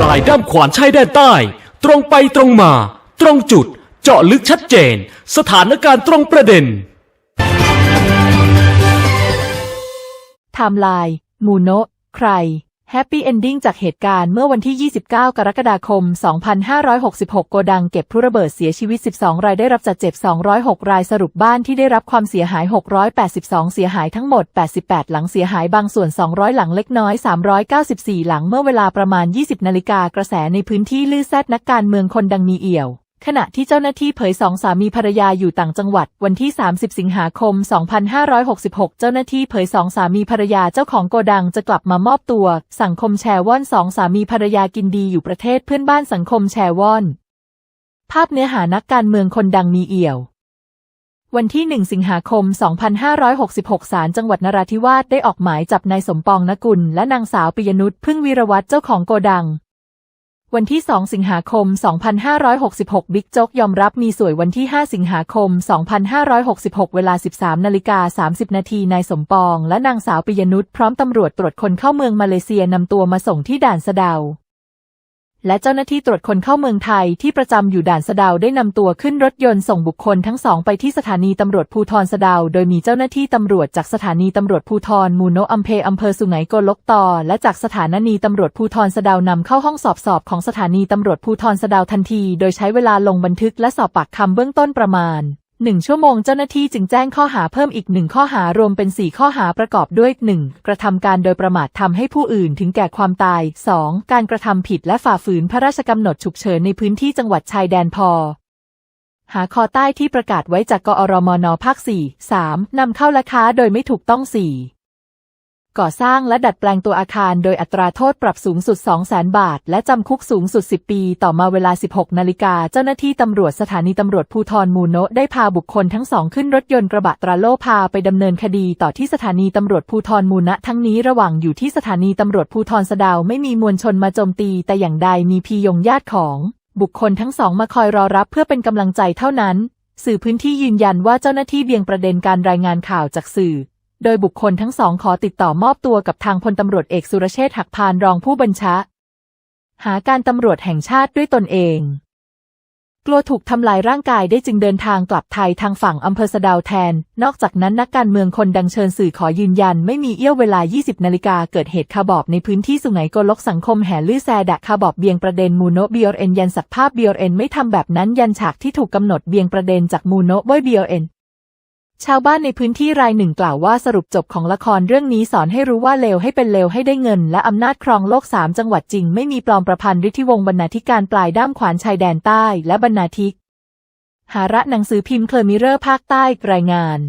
ปลายด้ามขวานชายแดนใต้ ตรงไปตรงมา ตรงจุด เจาะลึกชัดเจน สถานการณ์ตรงประเด็นไทม์ไลน์มูโนะใคร แฮปปี้เอนดิ้งจากเหตุการณ์เมื่อวันที่ 29 กรกฎาคม 2566 โกดังเก็บผู้ระเบิดเสียชีวิต 12 รายได้รับจัดเจ็บ 206 รายสรุปบ้านที่ได้รับความเสียหาย 682 เสียหายทั้งหมด 88 หลังเสียหายบางส่วน 200 หลังเล็กน้อย 394 หลังเมื่อเวลาประมาณ 20 นาฬิกากระแสในพื้นที่ลือแซดนักการเมืองคนดังมีเอี่ยว ขณะที่เจ้าหน้าที่เผยสองสามีภรรยาอยู่ต่างจังหวัด วันที่ 30 สิงหาคม 2566 เจ้าหน้าที่เผยสองสามีภรรยาเจ้าของโกดังจะกลับมามอบตัว สังคมแชร์ว่อนสองสามีภรรยากินดีอยู่ประเทศเพื่อนบ้านสังคมแชร์ว่อน ภาพเนื้อหานักการเมืองคนดังมีเอี่ยววันที่ 1 สิงหาคม 2566 ศาลจังหวัดนราธิวาสได้ออกหมายจับนายสมปองนกุล และนางสาวปิยนุชพึ่งวีรวัตรเจ้าของโกดัง วันที่ 2 สิงหาคม 2566 บิ๊กโจ๊กยอมรับมีสวยวันที่ 5 สิงหาคม 2566 เวลา 13 นาฬิกา 30 นาทีนายสมปอง และนางสาวปิยนุชพร้อมตำรวจตรวจคนเข้าเมืองมาเลเซียนำตัวมาส่งที่ด่านสะเดา และเจ้าหน้าที่ตรวจคนเข้าเมืองไทยที่ประจำอยู่ด่านสะดาวได้นำตัวขึ้นรถยนต์ส่งบุคคลทั้งสองไปที่สถานีตำรวจภูธรสะดาว โดยมีเจ้าหน้าที่ตำรวจจากสถานีตำรวจภูธรมูโนะอำเภออำเภอสุไหงโกลกตอและจากสถานีตำรวจภูธรสะดาวนำเข้าห้องสอบสอบของสถานีตำรวจภูธรสะดาวทันที โดยใช้เวลาลงบันทึกและสอบปากคำเบื้องต้นประมาณ หนึ่งชั่วโมงเจ้าหน้าที่จึงแจ้งข้อหาเพิ่มอีกหนึ่งข้อหารวมเป็นสี่ข้อหาประกอบด้วย 1. กระทำการโดยประมาททำให้ผู้อื่นถึงแก่ความตาย 2. การกระทำผิดและฝ่าฝืนพระราชกำหนดฉุกเฉินในพื้นที่จังหวัดชายแดนพอหาคอใต้ที่ประกาศไว้จากกอรมนภาค4 3. นำเข้าและค้าโดยไม่ถูกต้อง 4. ก่อสร้างและดัดแปลงตัวอาคารโดยอัตราโทษปรับสูงสุด 200,000บาท และจำคุกสูงสุด 10 ปี ต่อมาเวลา 16 นาฬิกา เจ้าหน้าที่ตำรวจสถานีตำรวจภูธรมูโนะได้พาบุคคลทั้งสองขึ้นรถยนต์กระบะตราโล่พาไปดำเนินคดีต่อที่สถานีตำรวจภูธรมูนะทั้งนี้ระหว่างอยู่ที่สถานีตำรวจภูธรสะดาวไม่มีมวลชนมาโจมตี แต่อย่างใดมีพียงญาติของ บุคคลทั้งสองมาคอยรอรับเพื่อเป็นกำลังใจเท่านั้น สื่อพื้นที่ยืนยันว่าเจ้าหน้าที่เบี่ยงประเด็นการรายงานข่าวจากสื่อ โดยบุคคลทั้งสองขอติดต่อมอบตัวกับทางพลตำรวจเอกสุรเชษฐ์หักพานรองผู้บัญชา หาการตำรวจแห่งชาติด้วยตนเอง กลัวถูกทำลายร่างกายได้จึงเดินทางกลับไทยทางฝั่งอำเภอสะดาวแทน นอกจากนั้นนักการเมืองคนดังเชิญสื่อขอยืนยัน ไม่มีเอี้ยวเวลา 20 นาฬิกาเกิดเหตุคาร์บอบในพื้นที่สุไหงโกลกสังคมแห่ลือแซดะคาร์บอบเบียงประเด็นมูโนบีเอ็นยันสักภาพบีเอ็นไม่ทำแบบนั้นยันฉากที่ถูกกำหนดเบียงประเด็นจากมูโนบ้ยบีเอ็น ชาวบ้านในพื้นที่รายหนึ่งกล่าวว่าสรุปจบของละครเรื่องนี้สอนให้รู้ว่าเลวให้เป็นเลวให้ได้เงิน และอำนาจครองโลกสามจังหวัดจริง ไม่มีปลอมประพันธ์ฤทธิวงศ์บรรณาธิการปลายด้ามขวานชายแดนใต้ และบรรณาธิกหาระหนังสือพิมพ์เคลมิเรอร์ภาคใต้รายงาน